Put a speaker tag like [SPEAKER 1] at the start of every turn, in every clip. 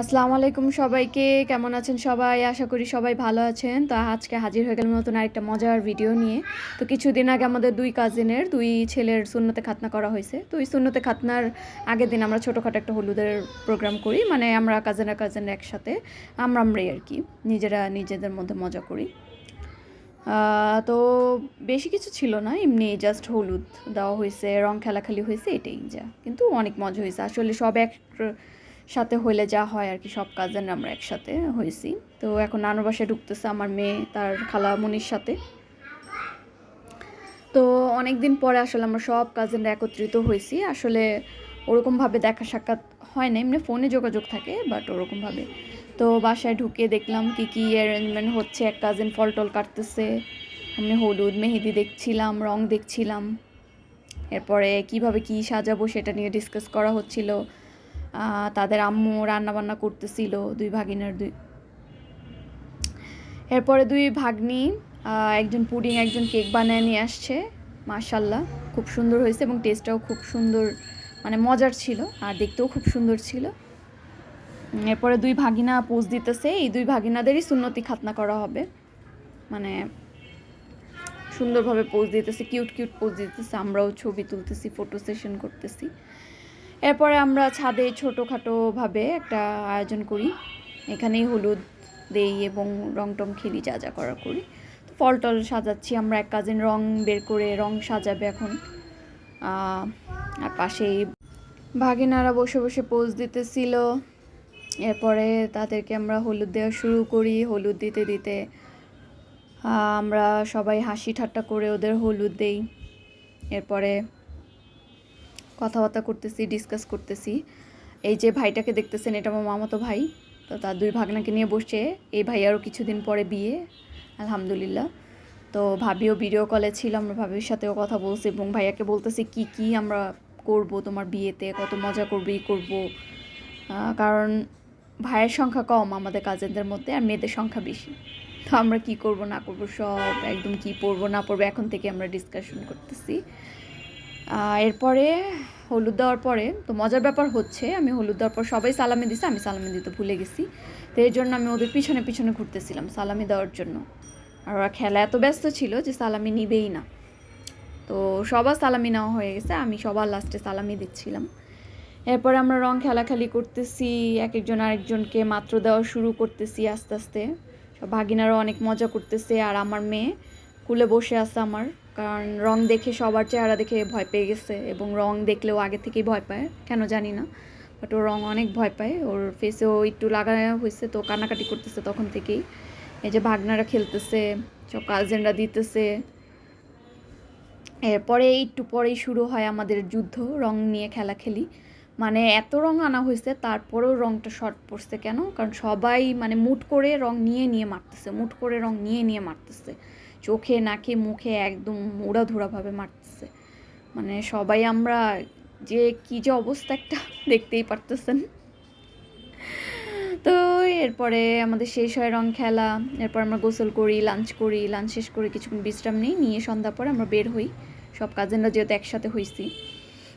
[SPEAKER 1] আসসালামু আলাইকুম সবাইকে, কেমন আছেন সবাই? আশা করি সবাই ভালো আছেন। তো আজকে হাজির হয়ে গেলাম নতুন আরেকটা মজার ভিডিও নিয়ে। তো কিছুদিন আগে আমাদের দুই কাজিনের দুই ছেলের শূন্যতে খাতনা করা হয়েছে। তো ওই শূন্যতে খাতনার আগের দিন আমরা ছোটোখাটো একটা হলুদের প্রোগ্রাম করি। মানে আমরা কাজিনা কাজিনরা একসাথে, আমরা আমরাই আর কি। নিজেরা নিজেদের মধ্যে মজা করি। তো বেশি কিছু ছিল না, এমনি জাস্ট হলুদ দেওয়া হয়েছে, রং খেলাখালি হয়েছে, এটাই যা। কিন্তু অনেক মজা হয়েছে। আসলে সব এক সাথে হইলে যা হয় আর কি, সব কাজের আমরা একসাথে হয়েছি তো এখন নানুর বাসায় ঢুকতেছে আমার মেয়ে, তার খালামণির সাথে। তো অনেক দিন পরে আসলে আমরা সব কাজিনরা একত্রিত হয়েছি আসলে ওরকমভাবে দেখা সাক্ষাৎ হয় না, এমনি ফোনে যোগাযোগ থাকে বাট ওরকমভাবে। তো বাসায় ঢুকে দেখলাম কি কি অ্যারেঞ্জমেন্ট হচ্ছে, এক কাজিন ফল টল কাটতেছে, আমি হলুদ, মেহেদি দেখছিলাম, রং দেখছিলাম। এরপরে কীভাবে কি সাজাবো সেটা নিয়ে ডিসকাস করা হচ্ছিল। তাদের আম্মু রান্নাবান্না করতেছিল, দুই ভাগিনার দুই। এরপরে দুই ভাগ্নি একজন পুডিং, একজন কেক বানায় নিয়ে আসছে। মাশাল্লাহ খুব সুন্দর হয়েছে এবং টেস্টটাও খুব সুন্দর মানে মজার ছিল আর দেখতেও খুব সুন্দর ছিল। এরপরে দুই ভাগিনা পোজ দিতেছে, এই দুই ভাগিনাদেরই সুন্নতি খাতনা করা হবে। মানে সুন্দরভাবে পোজ দিতেছে, কিউট কিউট পোজ দিতেছে, আমরাও ছবি তুলতেছি, ফটো সেশন করতেছি। এরপরে আমরা ছাদে ছোটোখাটোভাবে একটা আয়োজন করি। এখানেই হলুদ, দেই এবং রং টং খেলি যা যা করা করি। ফল টল সাজাচ্ছি, আমরা এক কাজিন রং বের করে রং সাজাবে এখন। আর পাশেই ভাগিনারা বসে বসে পোজ দিতেছিল। এরপরে তাদেরকে আমরা হলুদ দেওয়া শুরু করি। হলুদ দিতে দিতে আমরা সবাই হাসি ঠাট্টা করে ওদের হলুদ দেই। এরপরে কথাবার্তা করতেছি ডিসকাস করতেছি। এই যে ভাইটাকে দেখতেছেন, এটা আমার মামাতো ভাই। তো তার দুই ভাগনাকে নিয়ে বসছে। এই ভাই আরও কিছুদিন পরে বিয়ে, আলহামদুলিল্লাহ। তো ভাবিও ভিডিও কলে ছিল, আমরা ভাবির সাথেও কথা বলছি এবং ভাইয়াকে বলতেছি, কি কি আমরা করব তোমার বিয়েতে? কত মজা করব, ই করব? কারণ ভাইয়ের সংখ্যা কম আমাদের কাজেনদের মধ্যে আর মেয়েদের সংখ্যা বেশি। তো আমরা কি করব, না করব, সব একদম কি পরবো, না পরবো, এখন থেকে আমরা ডিসকাশন করতেছি। এরপরে হলুদ দেওয়ার পরে, তো মজার ব্যাপার হচ্ছে, আমি হলুদ দেওয়ার পর সবাই সালামি দিছে, আমি সালামি দিতে ভুলে গেছি। তো এর জন্য আমি ওদের পিছনে পিছনে ঘুরতেছিলাম, সালামি দেওয়ার জন্য। আর ওরা খেলা এত ব্যস্ত ছিল যে সালামি নিবেই না। তো সবার সালামি নেওয়া হয়ে গেছে, আমি সবার লাস্টে সালামি দিচ্ছিলাম। এরপরে আমরা রং খেলাখালি করতেছি এক একজন আরেকজনকে মাত্র দেওয়া শুরু করতেছি আস্তে আস্তে। সব ভাগিনারও অনেক মজা করতেছে, আর আমার মেয়ে কুলে বসে আছে আমার। কারণ রং দেখে সবার চেহারা দেখে ভয় পেয়ে গেছে এবং রং দেখলেও আগে থেকেই ভয় পায়, কেন জানি না। বাট ও রং অনেক ভয় পায়, ওর ফেসেও একটু লাগানো হয়েছে তো, কান্নাকাটি করতেছে তখন থেকেই। এই যে ভাগনারা খেলতেছে, সব কাজিনরা দিতেছে। এরপরে একটু পরেই শুরু হয় আমাদের যুদ্ধ, রং নিয়ে খেলা খেলি। মানে এত রং আনা হয়েছে, তারপরেও রংটা শর্ট পড়ছে কেন? কারণ সবাই মানে মুট করে রং নিয়ে নিয়ে মারতেছে, মুট করে রং নিয়ে নিয়ে মারতেছে। চোখে, নাকে, মুখে একদম উড়াধুরাভাবে মারতেছে। মানে সবাই আমরা যে কি যে অবস্থা একটা দেখতেই পারতেছেন। তো এরপরে আমাদের শেষ হয় রং খেলা, এরপর আমরা গোসল করি, লাঞ্চ করি, লাঞ্চ শেষ করে কিছুক্ষণ বিশ্রাম নিই, নিয়ে সন্ধ্যা পরে আমরা বের হই। সব কাজিনরা যেহেতু একসাথে হইছি,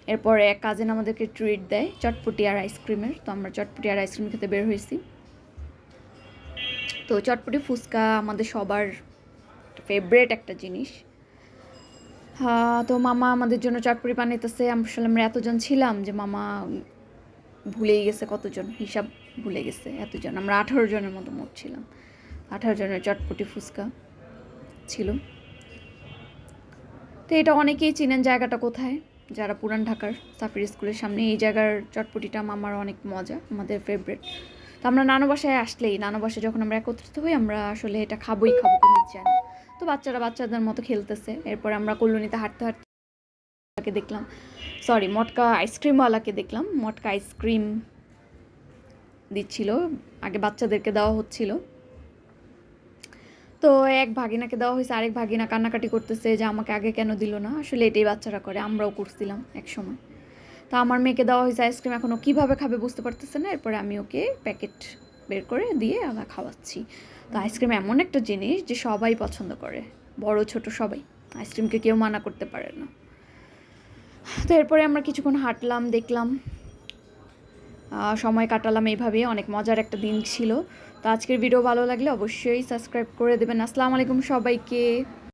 [SPEAKER 1] এরপরে এক কাজিন আমাদেরকে ট্রিট দেয় চটপটি আর আইসক্রিমের। তো আমরা চটপটি আর আইসক্রিম খেতে বের হয়েছি তো চটপটি, ফুচকা আমাদের সবার ফেভারেট একটা জিনিস। তো মামা আমাদের জন্য চটপটি বানাইতেছে। আসলে আমরা এতজন ছিলাম যে মামা ভুলেই গেছে, কতজন? হিসাব ভুলে গেছে, এতজন। আমরা আঠারো জনের মতো মোট ছিলাম। আঠারো জনের চটপটি ফুচকা ছিল। তো এটা অনেকেই চিনেন জায়গাটা কোথায়? যারা পুরান ঢাকার সাফির স্কুলের সামনে, এই জায়গার চটপটিটা আমার অনেক মজা, আমাদের ফেভারেট তো আমরা নানু বাসায় আসলেই, নানু বাসায় যখন আমরা একত্রিত হই, আমরা আসলে এটা খাবোই খাব ইচ্ছা না তো বাচ্চারা বাচ্চাদের মতো খেলতেছে। এরপর আমরা কল্যাণীতে হাঁটতে হাঁটতে দেখলাম সরি মটকা আইসক্রিমওয়ালাকে দেখলাম। মটকা আইসক্রিম দিচ্ছিল। আগে বাচ্চাদেরকে দেওয়া হচ্ছিল। তো এক ভাগিনাকে দেওয়া হয়েছে, আরেক ভাগিনা কান্নাকাটি করতেছে যে আমাকে আগে কেন দিল না? আসলে এটাই বাচ্চারা করে, আমরাও করছিলাম এক সময় তো আমার মেয়েকে দেওয়া হয়েছে আইসক্রিম এখনও কীভাবে খাবে বুঝতে পারতেছে না। এরপরে আমি ওকে প্যাকেট বের করে দিয়ে আমরা খাওয়াচ্ছি। তো আইসক্রিম এমন একটা জিনিস যে সবাই পছন্দ করে, বড়, ছোট সবাই। আইসক্রিমকে কেউ মানা করতে পারে না। তো এরপরে আমরা কিছুক্ষণ হাঁটলাম, দেখলাম সময় কাটালাম এইভাবে, অনেক মজার একটা দিন ছিল। তো আজকের ভিডিও ভালো লাগলে অবশ্যই সাবস্ক্রাইব করে দেবেন। আসসালামু আলাইকুম সবাইকে।